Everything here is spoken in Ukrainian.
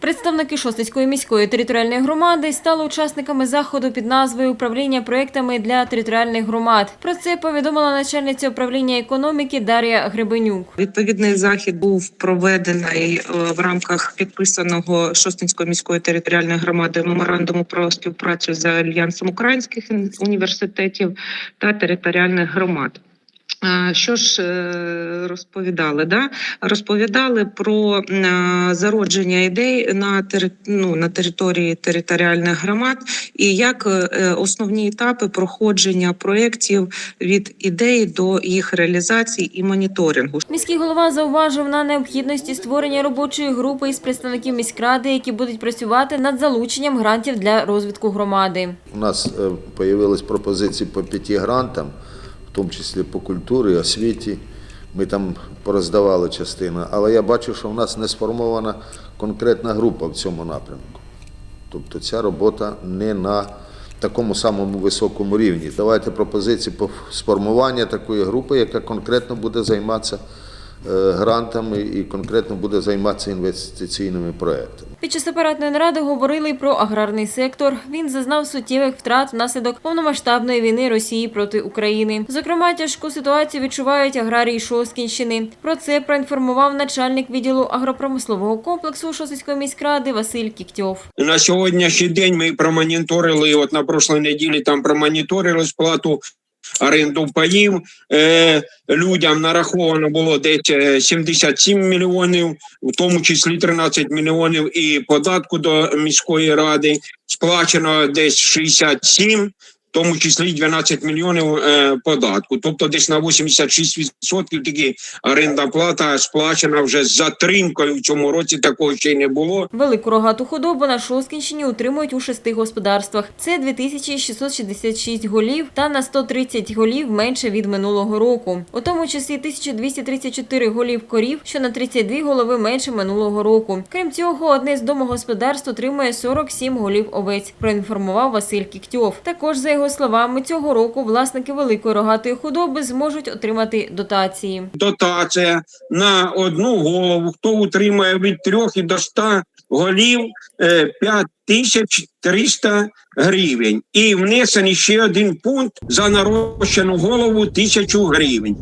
Представники Шостицької міської територіальної громади стали учасниками заходу під назвою Управління проектами для територіальних громад. Про це повідомила начальниця управління економіки Дар'я Гребенюк. Відповідний захід був проведений е, в рамках підписаного Шостинської міської територіальної громади меморандуму про співпрацю з альянсом українських університетів та територіальних громад. Що ж е, розповідали? Да? Розповідали про е, зародження ідей на, тери, ну, на території територіальних громад і як е, основні етапи проходження проєктів від ідеї до їх реалізації і моніторингу. Міський голова зауважив на необхідності створення робочої групи із представників міськради, які будуть працювати над залученням грантів для розвитку громади. У нас появились пропозиції по п'яти грантам, в тому числі по культурі, освіті. Ми там пороздавали частину, але я бачу, що в нас не сформована конкретна група в цьому напрямку. Тобто ця робота не на такому самому високому рівні. Давайте пропозиції по сформуванню такої групи, яка конкретно буде займатися грантами і конкретно буде займатися інвестиційними проектами. Під час апаратної наради говорили й про аграрний сектор. Він зазнав суттєвих втрат внаслідок повномасштабної війни Росії проти України. Зокрема, тяжку ситуацію відчувають аграрії Шосткінщини. Про це проінформував начальник відділу агропромислового комплексу Шосткінської міськради Василь Кіктьов. На сьогоднішній день ми промоніторили, от на прошлій неділі там промоніторили сплату оренду паїв. Е, людям нараховано було десь е, 77 мільйонів, в тому числі 13 мільйонів і податку до міської ради. Сплачено десь 67, тому числі 12 мільйонів е, податку. Тобто десь на 86% тільки орендна плата сплачена вже з затримкою. В цьому році такого ще й не було. Велику рогату худобу на Шосткінщині утримують у шести господарствах. Це 2666 голів та на 130 голів менше від минулого року. У тому числі 1234 голів корів, що на 32 голови менше минулого року. Крім цього, одне з домогосподарств утримує 47 голів овець, проінформував Василь Кіктьов. Також, за словами, цього року власники великої рогатої худоби зможуть отримати дотації. дотація на одну голову, хто утримає від трьох і до ста голів п'ять тисяч триста гривень. І внесений ще один пункт за нарощену голову тисячу гривень.